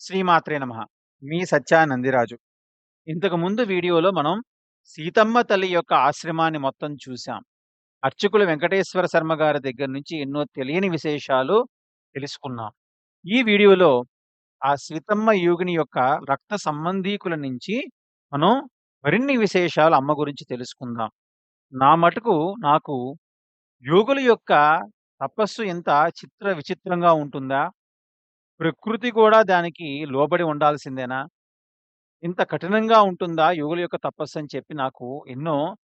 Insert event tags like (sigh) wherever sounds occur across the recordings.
శ్రీమాత్రే నమ. మీ సత్యానందిరాజు. ఇంతకుముందు వీడియోలో మనం సీతమ్మ తల్లి యొక్క ఆశ్రమాన్ని మొత్తం చూశాం. అర్చకులు వెంకటేశ్వర శర్మ గారి దగ్గర నుంచి ఎన్నో తెలియని విశేషాలు తెలుసుకున్నాం. ఈ వీడియోలో ఆ సీతమ్మ యోగిని యొక్క రక్త సంబంధీకుల నుంచి మనం మరిన్ని విశేషాలు అమ్మ గురించి తెలుసుకుందాం. నా మటుకు నాకు యోగుల యొక్క తపస్సు ఎంత చిత్ర విచిత్రంగా ఉంటుందా? ప్రకృతి కూడా దానికి లోబడి ఉండాల్సిందేనా? ఇంత కఠినంగా ఉంటుందా యోగుల యొక్క తపస్సు అని చెప్పి నాకు ఎన్నో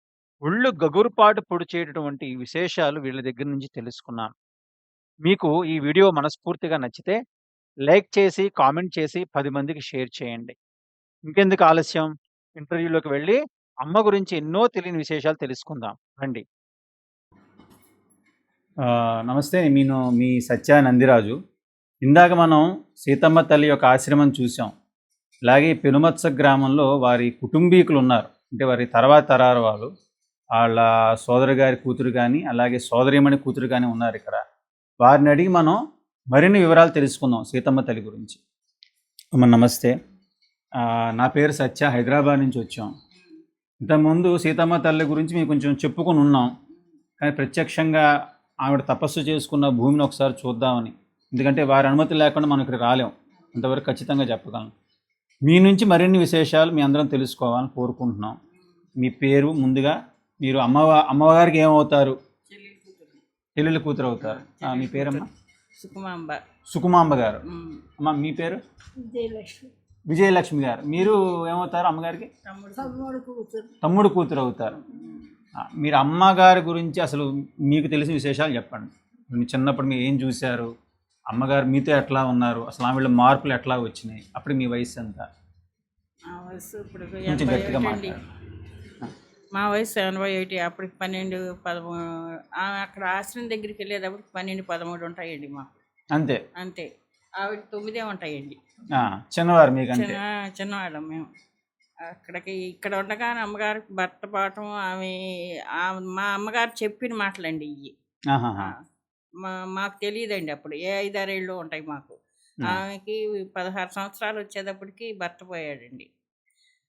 ఒళ్ళు గగురుపాటు పొడిచేటటువంటి విశేషాలు వీళ్ళ దగ్గర నుంచి తెలుసుకున్నాను. మీకు ఈ వీడియో మనస్ఫూర్తిగా నచ్చితే లైక్ చేసి కామెంట్ చేసి పది మందికి షేర్ చేయండి. ఇంకెందుకు ఆలస్యం? ఇంటర్వ్యూలోకి వెళ్ళి అమ్మ గురించి ఎన్నో తెలియని విశేషాలు తెలుసుకుందాం. రండి. ఆ, నమస్తే. నేను మీ సత్య నందిరాజు. ఇందాక మనం సీతమ్మ తల్లి యొక్క ఆశ్రమం చూసాం అలాగే పెనుమత్స గ్రామంలో వారి కుటుంబీకులు ఉన్నారు. అంటే వారి తర్వాత తరాల వాళ్ళు. వాళ్ళ సోదరి గారి కూతురు కానీ అలాగే సోదరిమణి కూతురు కానీ ఉన్నారు ఇక్కడ. వారిని అడిగి మనం మరిన్ని వివరాలు తెలుసుకుందాం సీతమ్మ తల్లి గురించి. అమ్మ నమస్తే. నా పేరు సత్య. హైదరాబాద్ నుంచి వచ్చాం. ఇంతకుముందు సీతమ్మ తల్లి గురించి మేము కొంచెం చెప్పుకొని ఉన్నాం. కానీ ప్రత్యక్షంగా ఆవిడ తపస్సు చేసుకున్న భూమిని ఒకసారి చూద్దామని. ఎందుకంటే వారి అనుమతి లేకుండా మనం ఇక్కడ రాలేం. అంతవరకు ఖచ్చితంగా చెప్పగలం మీ నుంచి మరిన్ని విశేషాలు మీ అందరం తెలుసుకోవాలని కోరుకుంటున్నాం. మీ పేరు ముందుగా మీరు అమ్మవ అమ్మవారికి ఏమవుతారు? చెల్లెలు కూతురు అవుతారు. ఆ, మీ పేరమ్మా? సుకుమాంబ. సుకుమాంబ గారు. అమ్మ మీ పేరు? విజయలక్ష్మి. విజయలక్ష్మి గారు. మీరు ఏమవుతారు అమ్మగారికి? తమ్ముడు. తమ్ముడు కూతురు. తమ్ముడు కూతురు అవుతారు. మీరు అమ్మగారి గురించి అసలు మీకు తెలిసిన విశేషాలు చెప్పండి. మీ చిన్నప్పుడు మీరు ఏం చూశారు? అమ్మగారు మీతో ఎట్లా ఉన్నారు? అసలు ఆమె మార్పులు ఎట్లా వచ్చినాయి? అప్పుడు మీ వయసు ఎంత? మా కొంచెం గట్టిగా ఒకటి అండి మాట్లాడు మా వయసు ఎనభై ఒకటి అప్పటికి పన్నెండు పదమూడు అక్కడ ఆశ్రమం దగ్గరికి వెళ్ళేటప్పటికి పన్నెండు పదమూడు ఉంటాయండి మాకు. అంతే. అంతే. ఆవిడ తొమ్మిదే ఉంటాయండి. చిన్నవారు మీకంటే చిన్న చిన్నవాళ్ళం మేము. అక్కడికి ఇక్కడ ఉండగానే అమ్మగారికి భర్త పాఠం ఆమె మా అమ్మగారు చెప్పిన మాటలండి ఇవి. మా మాకు తెలియదండి అప్పుడు. ఏ ఐదారేళ్ళు ఉంటాయి మాకు. ఆమెకి పదహారు సంవత్సరాలు వచ్చేటప్పటికి భర్త పోయాడండి.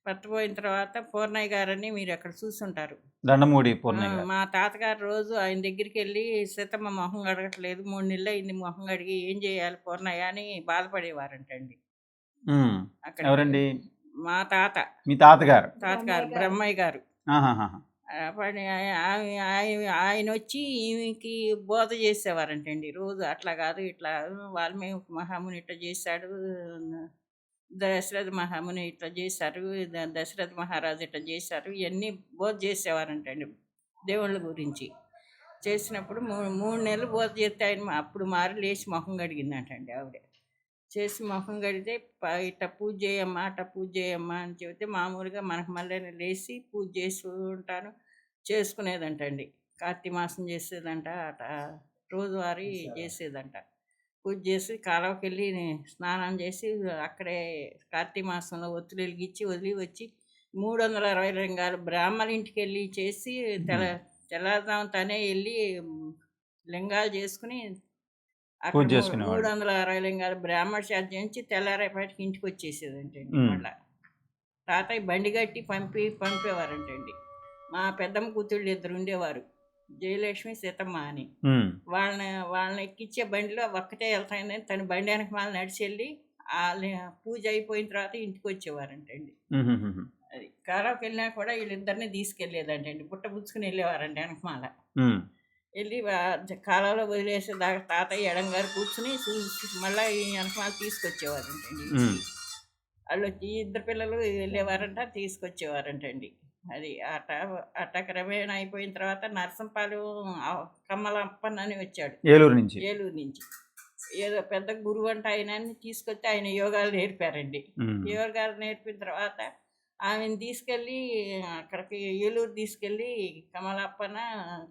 భర్త పోయిన తర్వాత పూర్ణయ్య గారని మీరు అక్కడ చూసుంటారు. దండమూడి పూర్ణయ్య మా తాతగారు రోజు ఆయన దగ్గరికి వెళ్ళి సీతమ్మ మొహం కడగట్లేదు. మూడు నెలలు అయింది మొహం కడిగి ఏం చేయాలి పూర్ణయ్య? అని బాధపడేవారంటండి. అక్కడ ఎవరండి? మా తాత. మీ తాతగారు. తాతగారు బ్రహ్మయ్య గారు. ఆయ- ఆయన వచ్చి ఈమెకి బోధ చేసేవారంటండి. రోజు అట్లా కాదు ఇట్లా వాల్మీకి మహాముని ఇట్లా చేశాడు దశరథ మహాముని ఇట్లా చేశారు ద- దశరథ మహారాజు ఇట్లా చేశారు ఇవన్నీ బోధ చేసేవారంటండి దేవుళ్ళ గురించి. చేసినప్పుడు మూడు మూడు నెలలు బోధ చేస్తే ఆయన అప్పుడు మారి లేచి మొహం కడిగిందంటండి ఆవిడ. చేసి మొహం కడిగితే ప- ఇట్లా పూజ చేయమ్మా అట్లా పూజ చేయమ్మా అని చెబితే మామూలుగా మనకు మళ్ళీ లేచి పూజ చేసి ఉంటాను. చేసుకునేదంటండి. కార్తీక మాసం చేసేదంట అట రోజువారీ చేసేదంట. పూజ చేసి కాలువకి వెళ్ళి స్నానం చేసి అక్కడే కార్తీక మాసంలో ఒత్తులు వెలిగించి వదిలి వచ్చి మూడు వందల అరవై లింగాలు బ్రాహ్మణ ఇంటికి వెళ్ళి చేసి తెల తెల్లదాం తనే వెళ్ళి లింగాలు చేసుకుని పూజ చేసుకునేవాడు. మూడు వందల అరవై లింగాలు బ్రాహ్మణ శాత చేయించి తెల్లారేపటికి ఇంటికి వచ్చేసేదంటండి ఉమ్. మళ్ళా తాతయ్య బండి కట్టి పంపి పంపేవారంటండి మా పెద్దమ్మ కూతుళ్ళు ఇద్దరు ఉండేవారు జయలక్ష్మి సీతమ్మ అని. వాళ్ళని వాళ్ళని ఎక్కించే బండిలో ఒక్కటే వెళ్తాయని తన బండి వెనక మళ్ళీ నడిచి వెళ్ళి వాళ్ళ పూజ అయిపోయిన తర్వాత ఇంటికి వచ్చేవారంటండి. అది కారాకి వెళ్ళినా కూడా వీళ్ళిద్దరిని తీసుకెళ్ళేదంటండి బుట్ట పుచ్చుకుని వెళ్ళేవారండి వెనకమాల. వెళ్ళి కాలంలో వదిలేసే దాకా తాతయ్య ఎడంగారు కూర్చుని చూసి మళ్ళీ ఈ వెనకమాల తీసుకొచ్చేవారంటండి. వాళ్ళు వచ్చి ఇద్దరు పిల్లలు వెళ్ళేవారంట తీసుకొచ్చేవారంటండి. అది అట అట క్రమేణా అయిపోయిన తర్వాత నరసింపాలు కమ్మలప్పన్ అని వచ్చాడు. ఏలూరు నుంచి? ఏలూరు నుంచి. ఏదో పెద్ద గురువు అంటే ఆయన తీసుకొచ్చి ఆయన యోగాలు నేర్పారండి. యోగాలు నేర్పిన తర్వాత ఆమెను తీసుకెళ్ళి అక్కడికి ఏలూరు తీసుకెళ్ళి కమలప్పన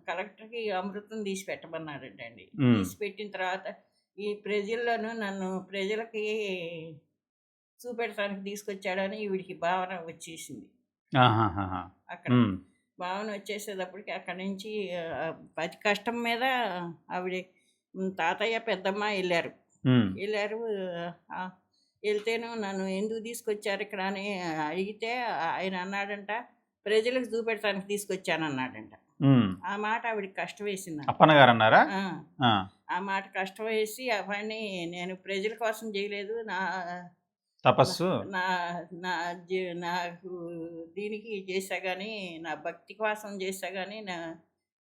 కలెక్టర్కి అమృతం తీసి పెట్టమన్నాడంటండి మ్మ్. తీసి పెట్టిన తర్వాత ఈ ప్రజల్లోనూ నన్ను ప్రజలకి చూపెడటానికి తీసుకొచ్చాడని వీడికి భావన వచ్చేసింది. అక్కడ. భావన వచ్చేసేటప్పటికి అక్కడి నుంచి అతి కష్టం మీద ఆవిడ తాతయ్య పెద్దమ్మ వెళ్ళారు. వెళ్ళారు వెళ్తేను నన్ను ఎందుకు తీసుకొచ్చారు ఇక్కడ అని అడిగితే ఆయన అన్నాడంట ప్రజలకు చూపెడటానికి తీసుకొచ్చాను అన్నాడంట. ఆ మాట ఆవిడకి కష్టం వేసింది అప్పన్న గారు అన్నారా? ఆ, మాట కష్టం వేసి ఆ పని నేను ప్రజల కోసం చేయలేదు. నా తపస్సు? నా నా నాకు దీనికి చేసా కానీ నా భక్తి కోసం చేసా కానీ నా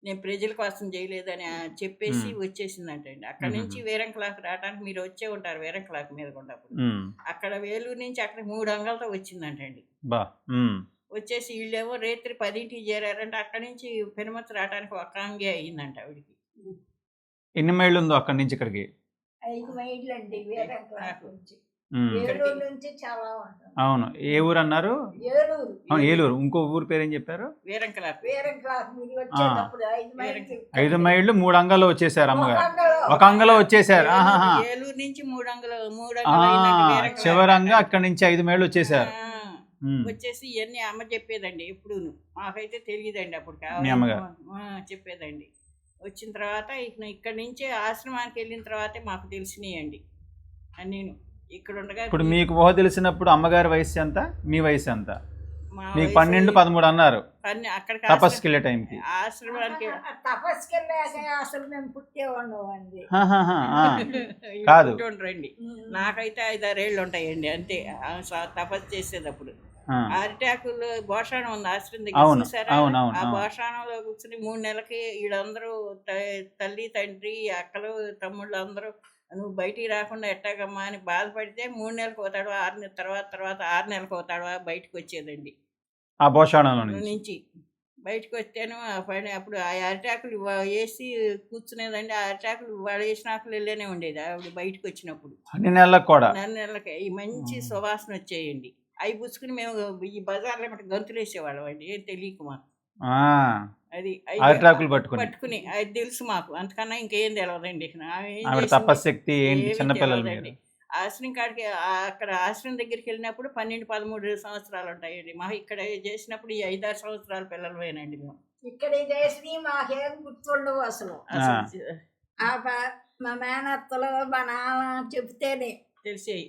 నేను ప్రజల కోసం చేయలేదని చెప్పేసి. వచ్చేసిందంటండి. అక్కడ నుంచి. వేరంకలాకు రావడానికి మీరు వచ్చే ఉంటారు వేరంకలాకు మీద ఉన్నప్పుడు ఉమ్. అక్కడ వేలూరు నుంచి అక్కడ మూడు అంగలతో వచ్చిందంటండి. వచ్చేసి వీళ్ళేమో రేత్రి పదింటికి చేరారంటే. అక్కడి నుంచి పెనుమతి రావడానికి ఒక అంగే అయ్యిందంట ఆవిడికి. ఎన్ని మైళ్ళు ఉందో అక్కడి నుంచి ఇక్కడికి? ఐదు మైళ్ళు అండి నుంచి ఉమ్. ఏలూరు నుంచి చాలా అవును. ఏ ఊరు అన్నారు ఏలూరు. అవును ఏలూరు. ఇంకో ఊరు పేరు ఏం చెప్పారు. ఐదు మైళ్ళు మూడు అంగాల్లో వచ్చేసారు అమ్మగారు. ఒక అంగలో. అంగలో వచ్చేసారు. ఏలూరు- నుంచి మూడు అంగలు మూడు అంగలు. చివరంగా అక్కడి నుంచి ఐదు మైళ్ళు వచ్చేసారు. వచ్చేసి ఇవన్నీ అమ్మ చెప్పేదండి ఎప్పుడు మాకైతే తెలియదండి అప్పుడు చెప్పేదండి. వచ్చిన తర్వాత ఇక ఇక్కడి నుంచి ఆశ్రమానికి వెళ్ళిన తర్వాతే మాకు తెలిసినాయండి. నేను ఇక్కడ ఉండగా ఇప్పుడు మీకు ఊహ తెలిసినప్పుడు అమ్మగారి వయసు ఎంత? మీ వయసు ఎంత? మా మీకు వయసు పన్నెండు పదమూడు అన్నారు. పన్నె- అక్కడికి తపస్సుకి వెళ్ళే టైంకి. ఆశ్రమ- ఆశ్రమానికి తపస్సుకి వెళ్ళాక అసలు మేము ఆహాహా, ఆ. (laughs) కాదు. రండి నాకైతే ఐదారేళ్ళు ఉంటాయండి అంతే. ఆ స- తపస్సు చేసేటప్పుడు. ఆ. అరిటాకులు భోషాణం ఉంది ఆశ్రమం అవును, దగ్గర చూసారా? అవును, అవును, ఆ అవును. భోషాణంలో కూర్చుని మూడు నెలలకి వీళ్ళందరూ త- తల్లి తండ్రి అక్కలు తమ్ముళ్ళు అందరూ నువ్వు బయటికి రాకుండా ఎట్టాగమ్మా అని బాధపడితే మూడు నెలలకు పోతాడు ఆరు నెలల తర్వాత తర్వాత ఆరు నెలలకు పోతాడు బయటకు వచ్చేదండి. ఆ భోషాణంలో నుంచి? బయటకు వస్తేను పని అప్పుడు ఆ అరిటాకులు వేసి కూర్చునేదండి. ఆ అరిటాకులు వేసిన ఆకులు వెళ్ళనే ఉండేది. ఆవిడ బయటకు వచ్చినప్పుడు. అన్ని నెలలకు కూడా? నెల నెలలకి. ఈ మంచి. సువాసన వచ్చేయండి. అవి పుచ్చుకుని మేము ఈ బజార్లో గంతులు వేసేవాళ్ళం అండి. ఏం తెలియక మాకు. అది అరిటాకులు పట్టుకుని. పట్టుకుని అది తెలుసు మాకు. అంతకన్నా ఇంకేం ఏం ఆవిడ? తపశక్తి ఏంటి? చిన్నపిల్లలు. ఆశ్రమం కాడికి అక్కడ ఆశ్రమం దగ్గరికి వెళ్ళినప్పుడు పన్నెండు పదమూడు సంవత్సరాలు ఉంటాయండి. మా ఇక్కడ చేసినప్పుడు ఈ ఐదారు సంవత్సరాల పిల్లలమేనండి మేము. ఇక్కడ చేసి మాకేం గుర్తుండవు అసలు. మా మేనత్తలు మా నాన్న చెప్తేనే తెలిసేయి.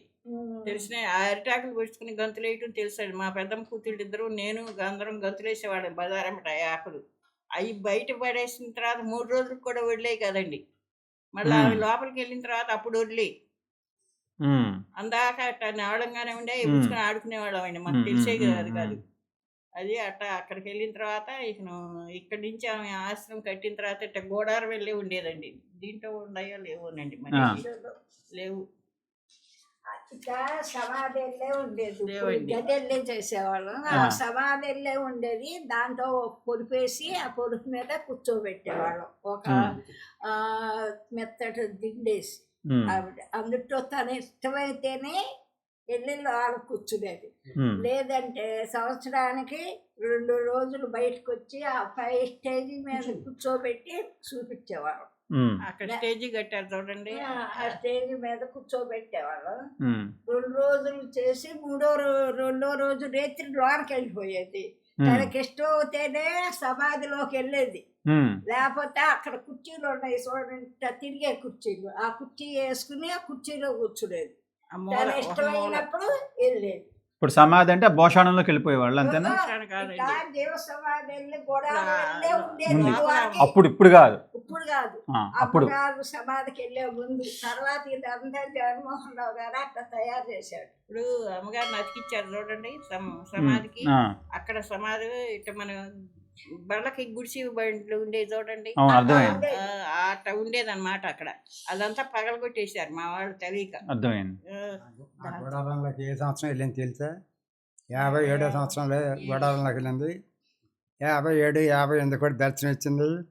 తెలిసిన ఆ అరిటాకులు పెట్టుకుని గంతులు వేయటం తెలుసండి. మా పెద్దమ్మ కూతుళ్ళు ఇద్దరు నేను అందరం గంతులు వేసేవాళ్ళం బజారమ్మట ఆ ఆకులు. అవి బయట పడేసిన తర్వాత మూడు రోజులకు కూడా వదిలేయి కదండి. మళ్ళీ. అవి లోపలికి వెళ్ళిన తర్వాత అప్పుడు వదిలేయి. ఉమ్, అందాక అట్లా నావడంగానే ఉండే మ్మ్. పుచ్చుకొని ఆడుకునేవాళ్ళం అండి. మాకు తెలిసే కదా కాదు. అది అట్లా అక్కడికి వెళ్ళిన తర్వాత ఇక ఇక్కడి నుంచి ఆమె ఆశ్రమం కట్టిన తర్వాత ఇట్లా గోడారం వెళ్ళి ఉండేదండి. దీంట్లో ఉన్నాయో లేవోనండి. మరి. లేవు. ఇక్కడ సమాధిల్లే ఉండేది. గదెల్లే చేసేవాళ్ళం. ఆ. సమాధిల్లే ఉండేది. దాంట్లో పొడిపేసి ఆ పొడుపు మీద కూర్చోబెట్టేవాళ్ళం. ఒక మెత్తటి దిండేసి. అందుట్లో తన ఇష్టమైతేనే వెళ్ళి వాళ్ళు కూర్చునేది. లేదంటే సంవత్సరానికి రెండు రోజులు బయటకు వచ్చి ఆ పై స్టేజ్ మీద కూర్చోబెట్టి చూపించేవాళ్ళం. అక్కడ స్టేజీ కట్టారు చూడండి. ఆ స్టేజ్ మీద కూర్చోబెట్టేవాళ్ళం రెండు రోజులు చేసి మూడో రెండో రోజు రేత్రి లోనికి వెళ్ళిపోయేది. తనకి ఇష్టం అవుతేనే సమాధిలోకి వెళ్ళేది. లేకపోతే అక్కడ కుర్చీలు ఉన్నాయి చూడండి తిరిగే కుర్చీలు. ఆ కుర్చీ వేసుకుని ఆ కుర్చీలో కూర్చునేది. తన ఇష్టమైనప్పుడు వెళ్ళేది. ఇప్పుడు సమాధి అంటే భోషాణంలోకి అంతేనా? సమాధి వెళ్ళి. ఇదివరకు. అప్పుడు ఇప్పుడు కాదు. ఇప్పుడు కాదు. అప్పుడు. అమ్మగారు సమాధికి వెళ్ళే ముందు తర్వాత ఇదంతా జగన్మోహన్ రావు గారు అట్లా తయారు చేశాడు. ఇప్పుడు అమ్మగారిని అతికిచ్చారు చూడండి సమ- సమాధికి. అక్కడ సమాధి ఇట్లా మన బళ్ళకి గుడిసి బండ్లు ఉండేది చూడండి. ఆ, అట్లా ఉండేదన్నమాట అక్కడ. అదంతా పగలగొట్టేశారు మా వాళ్ళు తెలియక. అర్థమైంది. ఏ సంవత్సరం వెళ్ళింది తెలుసా? యాభై ఏడో సంవత్సరంలో గోడారంలోకి వెళ్ళింది. యాభై ఏడు యాభై ఎనిమిది కూడా దర్శనం ఇచ్చింది.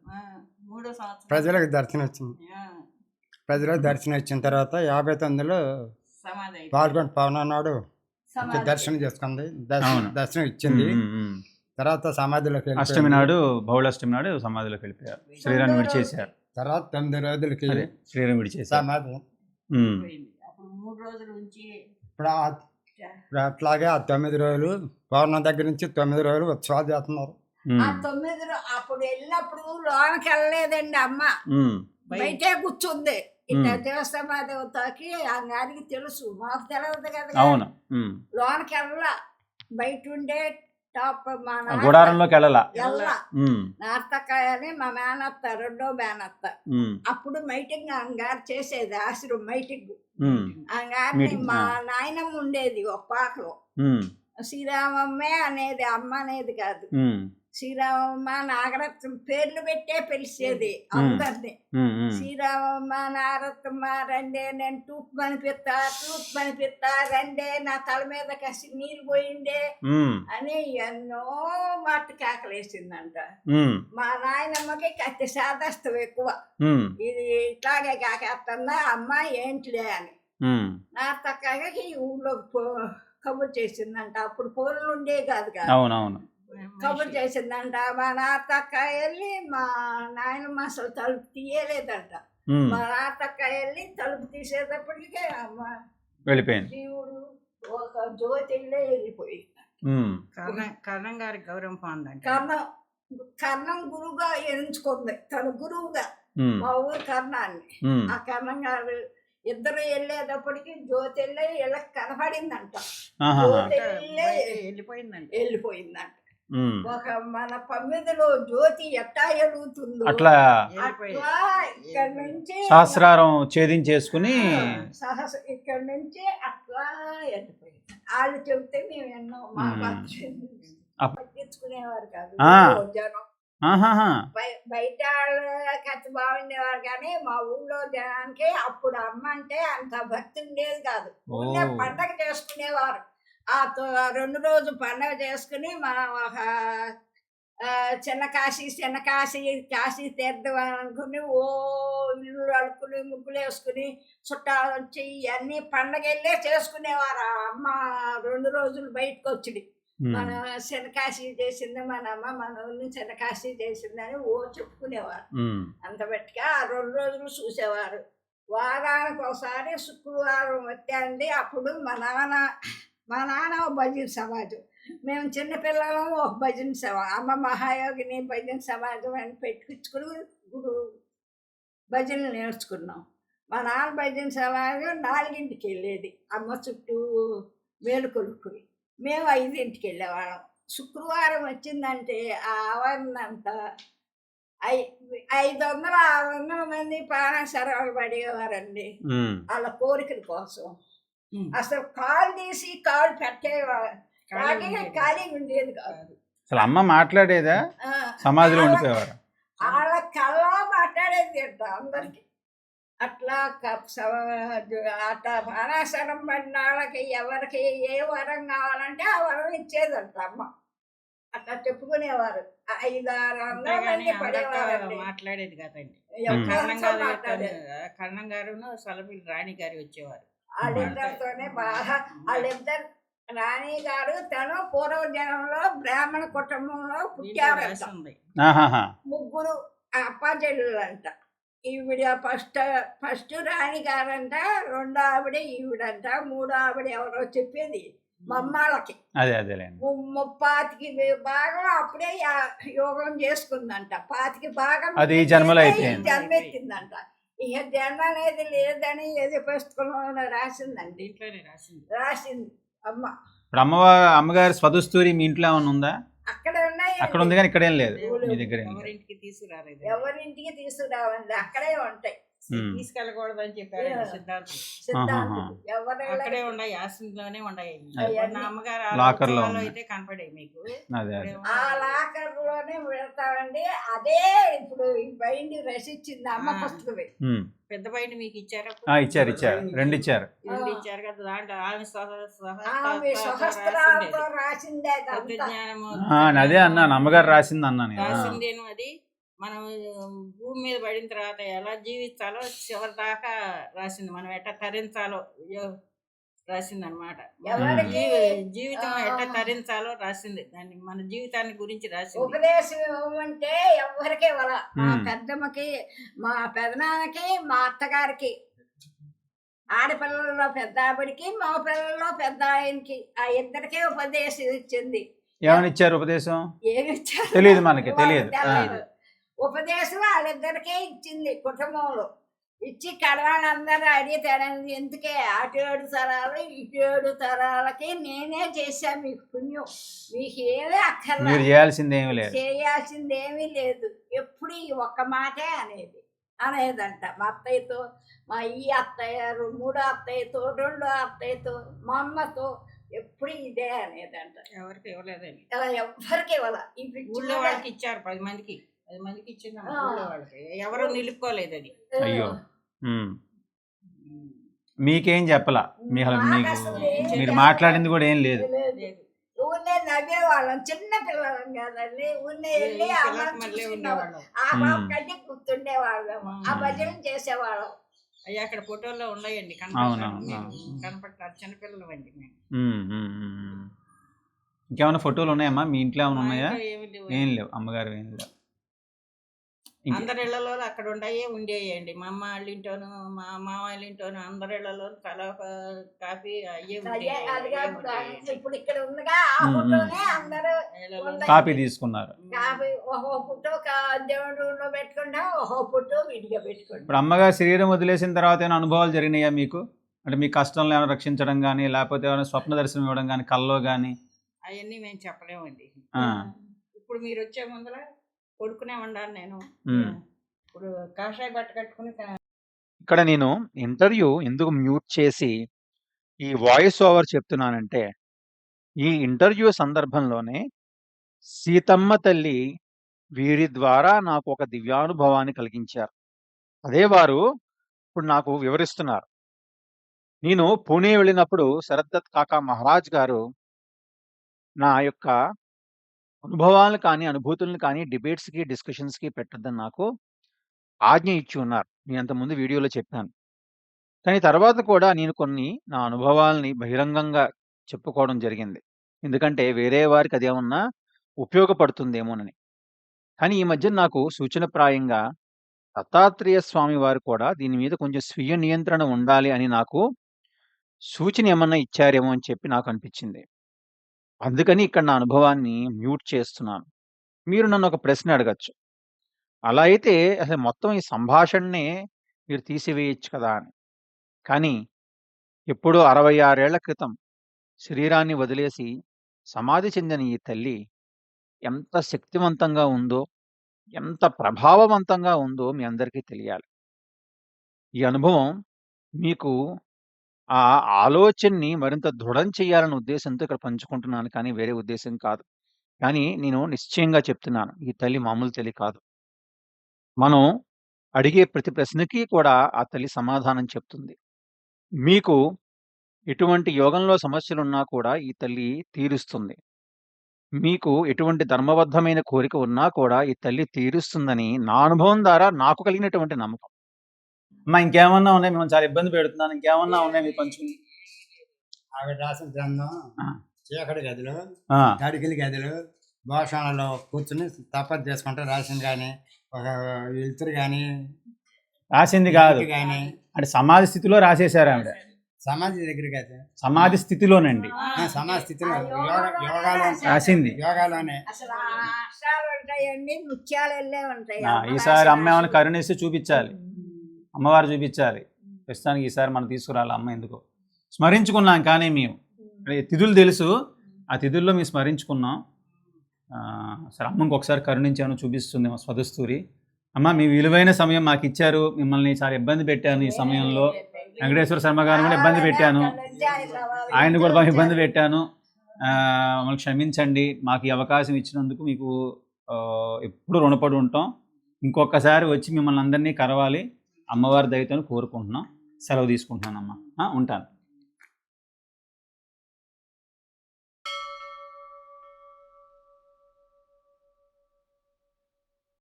ప్రజలకు దర్శనం ఇచ్చింది ఆ, ప్రజలకు దర్శనం ఇచ్చిన తర్వాత యాభై తొమ్మిదిలో. పాల్గొని పవన్ అన్నాడు సమాధి దర్శనం చేసుకుంది. దర్శనం ఇచ్చింది. తర్వాత సమాధిలోకి. అష్టమి నాడు బహుళాష్టమి నాడు సమాధిలోకి వెళ్ళిపోయారు. శ్రీరామ్ విడిచేశారు తర్వాత తొమ్మిది రోజులకి శ్రీరామ్ విడిచేశారు సమాధి ఇప్పుడు అట్లాగే ఆ తొమ్మిది రోజులు పౌర్ణం దగ్గర నుంచి తొమ్మిది రోజులు ఉత్సవాలు చేస్తున్నారు. ఆ తొమ్మిది అప్పుడు వెళ్ళినప్పుడు లోనికి వెళ్ళలేదండి అమ్మ బయట కూర్చుంది ఇట్లా. దేవస్థానకి ఆ గారికి తెలుసు మాకు తెలియదు కదా. లోనకి వెళ్ళా బయట ఉండే టాప్ మా గుడారంలోకి వెళ్ళాల వెళ్ళా ఉమ్. నార్తకాయ అని మా మేనత్త రెండో మేనత్త. అప్పుడు మైటింగ్ అంగారు చేసేది ఆశ్రమం మైటింగ్. అంగారిని మా. నాయనమ్మ ఉండేది ఒక పాకలో ఉమ్. శ్రీరామమ్మే అనేది అమ్మ అనేది కాదు. శ్రీరామమ్మ నాగరత్నం పేర్లు పెట్టే పిలిచేది అందరిని. శ్రీరామమ్మ నారత్నమ్మ రండే నేను టూప్ పనిపిస్తా టూప్ పనిపిస్తా రండే నా తల మీద కసి నీళ్ళు పోయిండే. అని ఎన్నో మాట కేకలేసిందంట. మా నాయనమ్మకి కత్తి శాదస్తం ఎక్కువ. ఇది ఇట్లాగే కాకేస్తుందా అమ్మ ఏంటిలే అని. నా తక్కకి ఊళ్ళో పో- కబుర్ చేసిందంట అప్పుడు ఫోన్లు ఉండే కాదు కాదు అవునవును కబుర్ చేసిందంట మా నాతక్క వెళ్ళి మా నాయనమ్మ అసలు తలుపు తీయలేదంట. మా నాతక్క వెళ్ళి తలుపు తీసేటప్పటికే అమ్మ వెళ్ళిపోయింది శివుడు ఒక జ్యోతిల్లే వెళ్ళిపోయి ఉమ్. కర్ణం కర్ణం గారి గౌరవం పొందండి కర్ణం కర్ణం గురువుగా ఎంచుకుంది తన గురువుగా. మా ఊరు కర్ణాన్ని. ఆ కర్ణం గారు ఇద్దరు వెళ్ళేటప్పటికి జ్యోతి వెళ్ళి వీళ్ళకి కనపడిందంట వెళ్ళిపోయిందంట ఉమ్. ఒక మన పమ్మిదిలో జ్యోతి ఎట్టా ఎలుగుతుందో అట్లా ఇక్కడ నుంచి సహస్రారం ఛేదించేసుకుని సహస ఇక్కడ నుంచి అట్లా వెళ్ళిపోయింది వాళ్ళు చెబితే మేము ఎన్నో మా పట్టించుకునేవారు కాదు. జనం. బయట కత్తి బాగుండేవారు కానీ మా ఊళ్ళో జనానికి అప్పుడు అమ్మ అంటే అంత భక్తి ఉండేది కాదు. ఊళ్ళో. పండగ చేసుకునేవారు. ఆ తో- రెండు రోజు పండగ చేసుకుని మనం ఒక చిన్న కాశీ చిన్న కాశీ కాశీ తీర్థం అనుకుని ఓ ఇల్లు అడుకుని ముగ్గులు వేసుకుని చుట్టాలు వచ్చి ఇవన్నీ పండగ వెళ్ళే చేసుకునేవారు. ఆ అమ్మ రెండు రోజులు బయటకు వచ్చి ఉమ్. మన శనకాశి చేసింది మన అమ్మ మన ఊరిని శనకాశి చేసిందని ఓ చెప్పుకునేవారు. అంత బట్టిగా ఆ రెండు రోజులు చూసేవారు. వారానికి ఒకసారి శుక్రవారం వచ్చాండి అప్పుడు మా నాన్న మా నాన్న ఒక భజన సమాజం. మేము చిన్నపిల్లలం ఒక భజన సమాజం అమ్మ మహాయోగిని భజన సమాజం అని పెట్టించుకుని గురు భజనలు నేర్చుకున్నాం. మా నాన్న భజన సమాజం నాలుగింటికి వెళ్ళేది. అమ్మ చుట్టూ మేలుకొలుపుని మేము ఐదింటికి వెళ్ళేవాళ్ళం. శుక్రవారం వచ్చిందంటే ఆ ఆవరణ అంతా ఐ ఐదు వందల ఆరు వందల మంది ప్రాణాసరాలు పడేవారండి. వాళ్ళ కోరికల కోసం. అసలు కాలు తీసి కాలు పెట్టేవారు ఖాళీ ఖాళీ ఉండేది. కాదు. అసలు అమ్మ మాట్లాడేదా? సమాధిలో వాళ్ళ- ఉండిపోయేవారు? వాళ్ళ కళ్ళ మాట్లాడేది అంట అందరికి. అట్లా అట్లా ప్రాణాసనం పడిన వాళ్ళకి ఎవరికి ఏ వరం కావాలంటే ఆ వరం ఇచ్చేదంట అమ్మ. అట్లా చెప్పుకునేవారు. ఐదు ఆరు వందల మంది పడేవారండి. మాట్లాడేది కాదండి. కర్ణం గారు కర్ణం గారును రాణి గారు వచ్చేవారు. వాళ్ళిద్దరితోనే బాగా వాళ్ళిద్దరు రాణి గారు తను పూర్వజనంలో బ్రాహ్మణ కుటుంబంలో ఆహాహా. ముగ్గురు అప్పాచెల్లులు అంట ఈవిడ ఫస్ట్ ఫస్ట్ రాణి గారంట రెండో ఆవిడ ఈవిడంట మూడో ఆవిడ ఎవరో చెప్పేది మమ్మాళ్ళకి. అదే ము- ముప్పాతికి భాగం అప్పుడే యా- యోగం చేసుకుందంట. పాతికి భాగం అది ఈ జన్మలో ఈ అయిపోయింది. జన్మ ఎత్తిందంట ఇక జన్మ అనేది లేదని ఏది పుస్తకంలో రాసిందండి. దీంట్లోనే రాసింది. రాసింది అమ్మ. ఇప్పుడు అమ్మవా అమ్మగారి స్వదస్తూరి మీ ఇంట్లో ఏమైనా ఉందా? అక్కడ ఉన్నాయి అక్కడ ఉంది కానీ ఇక్కడేం లేదు. మీ దగ్గర ఎవరింటికి తీసుకురాలేదు? ఎవరింటికి తీసుకురావండి. అక్కడే ఉంటాయి. ఉమ్. తీసుకెళ్ళకూడదని చెప్పారు Yeah. సిద్ధార్థం సిద్ధాంతులు ఎవరి అక్కడే ఉన్నాయి యాసింగ్లోనే ఉన్నాయి. అవన్నీ. నా అమ్మగారు Locker లో లో ఉన్నాయి. అయితే కనపడాయి మీకు ఆ లాకర్లోనే పెడతామండి అదే ఇప్పుడు ఈ బైండి రసిచ్చింది అమ్మ. పుస్తకమే. పెద్ద బయట మీకు ఇచ్చారా? ఆ, ఇచ్చారు ఇచ్చారు. రెండు ఇచ్చారు. రెండు ఇచ్చారు కదా దాంట్లో. ఆమె అదే అన్నాను అమ్మగారు రాసింది అన్నాను. రాసిందేను అది. మనం భూమి మీద పడిన తర్వాత ఎలా జీవించాలో చివరి దాకా రాసింది. మనం ఎట్లా తరించాలో రాసింది అనమాట ఎవరికి? జీవితం. ఎట్లా తరించాలో రాసింది. దాన్ని మన జీవితాన్ని గురించి రాసింది. ఉపదేశం ఇవ్వమంటే ఎవరికి ఇవ్వాల? మా. పెద్దమ్మకి మా పెదనాన్నకి మా అత్తగారికి. ఆడపిల్లల్లో పెద్ద ఆవిడికి మా పిల్లల్లో పెద్ద ఆయనకి. ఆ ఇద్దరికే ఉపదేశం ఇచ్చింది. ఏమని ఇచ్చారు ఉపదేశం? ఏమి ఇచ్చారు? తెలియదు మనకి, తెలియదు. ఉపదేశం వాళ్ళిద్దరికే ఇచ్చింది కుటుంబంలో. ఇచ్చి కడవాళ్ళందరూ అడిగితేనండి ఎందుకే అటు ఏడు తరాలు ఇటు ఏడు తరాలకి నేనే చేశా మీకు పుణ్యం. మీకు ఏమీ అక్కర్లా మీరు చేయాల్సింది ఏమీ లేదు. చేయాల్సింది ఏమీ లేదు. ఎప్పుడు ఈ ఒక్క మాటే అనేది అనేదంట. మా అత్తయ్యతో మా ఈ అత్తయ్య మూడో అత్తయ్యతో రెండో అత్తయ్యతో మా అమ్మతో ఎప్పుడు ఇదే అనేదంట. ఎవరికి ఇవ్వలేదండి. ఇలా ఎవ్వరికి ఇవ్వాల. ఈ ఊళ్ళో వాళ్ళకి ఇచ్చారు పది మందికి. పది మందికి ఇచ్చిన వాళ్ళకి. ఎవరు నిలుపుకోలేదు అది అయ్యో. ఉమ్. మీకేం చెప్పలా? మీ అసలు మాకు మీరు. మాట్లాడింది కూడా ఏం లేదు. లేదు. ఊరినే నవ్వేవాళ్ళం. చిన్న పిల్లలం కదండి. ఊరినే వెళ్ళి మళ్ళీ ఉండేవాళ్ళం. ఆ మ్మ్. కంటే ఆ మ్మ్. భజన చేసేవాళ్ళం. అయ్యి అక్కడ ఫోటోల్లో ఉన్నాయండి. అవును, కనపడతారు అవును. కనపడతారు. చిన్నపిల్లలు అండి మేము. ఉమ్, ఉమ్, ఉమ్, ఉమ్. ఇంకేమైనా ఫోటోలు ఉన్నాయమ్మా? మీ ఇంట్లో ఏమైనా మా ఉన్నాయా? ఇంట్లో ఏమీ లేవు. ఏం లేవు. అమ్మగారు ఏం లేవు. ఇంక- అందరి ఇళ్ళలో అక్కడ ఉండయే ఉండేయండి. మా అమ్మ వాళ్ళ ఇంటోను మా మామ వాళ్ళ ఇంటోను అందరి ఇళ్ళలో కల కాఫీ అయ్యే ఇప్పుడు ఇక్కడ అందరూ కాపీ తీసుకున్నారు. దేవుడి పెట్టుకుంటాం విడిగా పెట్టుకుంటాం ఇప్పుడు అమ్మగారు శరీరం వదిలేసిన తర్వాత ఏమైనా అనుభవాలు జరిగినాయా మీకు? అంటే మీ కష్టంలో ఏమైనా రక్షించడం కానీ లేకపోతే ఏమైనా స్వప్న దర్శనం ఇవ్వడం కానీ కల్లో కానీ అవన్నీ మేము చెప్పలేమండి. ఆ. ఇప్పుడు మీరు వచ్చే ముందర కొడుకునే ఉండాలి నేను. ఇప్పుడు కాషాయ బట్ట కట్టుకుని ఇక్కడ నేను ఇంటర్వ్యూ ఎందుకు మ్యూట్ చేసి ఈ వాయిస్ ఓవర్ చెప్తున్నానంటే ఈ ఇంటర్వ్యూ సందర్భంలోనే సీతమ్మ తల్లి వీరి ద్వారా నాకు ఒక దివ్యానుభవాన్ని కలిగించారు. అదే వారు ఇప్పుడు నాకు వివరిస్తున్నారు. నేను పూణే వెళ్ళినప్పుడు శరద్దత్ కాకా మహారాజ్ గారు నా యొక్క అనుభవాలను కానీ అనుభూతులను కానీ డిబేట్స్కి డిస్కషన్స్కి పెట్టొద్దని నాకు ఆజ్ఞ ఇచ్చి ఉన్నారు. నేను అంతకుముందు వీడియోలో చెప్పాను. కానీ తర్వాత కూడా నేను కొన్ని నా అనుభవాల్ని బహిరంగంగా చెప్పుకోవడం జరిగింది. ఎందుకంటే వేరే వారికి అదేమన్నా ఉపయోగపడుతుందేమోనని. కానీ ఈ మధ్య నాకు సూచనప్రాయంగా దత్తాత్రేయ స్వామి వారు కూడా దీని మీద కొంచెం స్వీయ నియంత్రణ ఉండాలి అని నాకు సూచన ఏమన్నా ఇచ్చారేమో అని చెప్పి నాకు అనిపించింది. అందుకని ఇక్కడ నా అనుభవాన్ని మ్యూట్ చేస్తున్నాను. మీరు నన్ను ఒక ప్రశ్న అడగచ్చు. అలా అయితే అసలు మొత్తం ఈ సంభాషణనే మీరు తీసివేయచ్చు కదా అని. కానీ ఎప్పుడో అరవై ఆరేళ్ళ క్రితం శరీరాన్ని వదిలేసి సమాధి చెందిన ఈ తల్లి ఎంత శక్తివంతంగా ఉందో ఎంత ప్రభావవంతంగా ఉందో మీ అందరికీ తెలియాలి. ఈ అనుభవం మీకు ఆ ఆలోచనని మరింత దృఢం చేయాలనే ఉద్దేశంతో ఇక్కడ పంచుకుంటున్నాను కానీ వేరే ఉద్దేశం కాదు. కానీ నేను నిశ్చయంగా చెప్తున్నాను ఈ తల్లి మామూలు తల్లి కాదు. మనం అడిగే ప్రతి ప్రశ్నకి కూడా ఆ తల్లి సమాధానం చెప్తుంది. మీకు ఎటువంటి యోగంలో సమస్యలున్నా కూడా ఈ తల్లి తీరుస్తుంది. మీకు ఎటువంటి ధర్మబద్ధమైన కోరిక ఉన్నా కూడా ఈ తల్లి తీరుస్తుందని నా అనుభవం ద్వారా నాకు కలిగినటువంటి నమ్మకం. అమ్మా ఇంకేమన్నా ఉన్నాయి? మేము చాలా ఇబ్బంది పెడుతున్నాను. ఇంకేమన్నా ఉన్నాయి మీరు పంచుకుని ఆవిడ రాసిన గ్రంథం ఆ. చీకటి గదిలో ఆ, తడికిలి గదిలో భోషణలో కూర్చుని తపస్సు చేసుకుంటే రాసింది కానీ ఒక వెలుతురు కానీ రాసింది కాదు. కానీ. అంటే సమాధి స్థితిలో రాసేశారు ఆవిడ. సమాధి దగ్గర కాదు సమాధి స్థితిలోనండి. ఆ, సమాధి స్థితిలో. యోగ యోగాలో రాసింది. యోగాలోనే. ఈసారి రాసిన అమ్మ ఏమైనా అక్షరాలు. కరుణిస్తే చూపించాలి. అమ్మవారు చూపించాలి. ప్రస్తుతానికి ఈసారి మనం తీసుకురాలి. అమ్మ ఎందుకు. స్మరించుకున్నాం కానీ మేము. అంటే తిథులు తెలుసు. ఆ తిథుల్లో మేము స్మరించుకున్నాం. సరే అమ్మ ఇంకొకసారి కరుణించాను చూపిస్తుంది మా స్వదస్తూరి. అమ్మ మీ విలువైన సమయం మాకు ఇచ్చారు. మిమ్మల్ని చాలా ఇబ్బంది పెట్టాను ఈ సమయంలో. వెంకటేశ్వర శర్మ గారు కూడా ఇబ్బంది పెట్టాను. ఆయన కూడా బాగా ఇబ్బంది పెట్టాను. మమ్మల్ని క్షమించండి. మాకు ఈ అవకాశం ఇచ్చినందుకు మీకు ఎప్పుడు రుణపడి ఉంటాం. ఇంకొకసారి వచ్చి మిమ్మల్ని అందరినీ కరవాలి అమ్మవారి దయతో కోరుకుంటున్నాం. సెలవు తీసుకుంటున్నానమ్మా. ఉంటాను.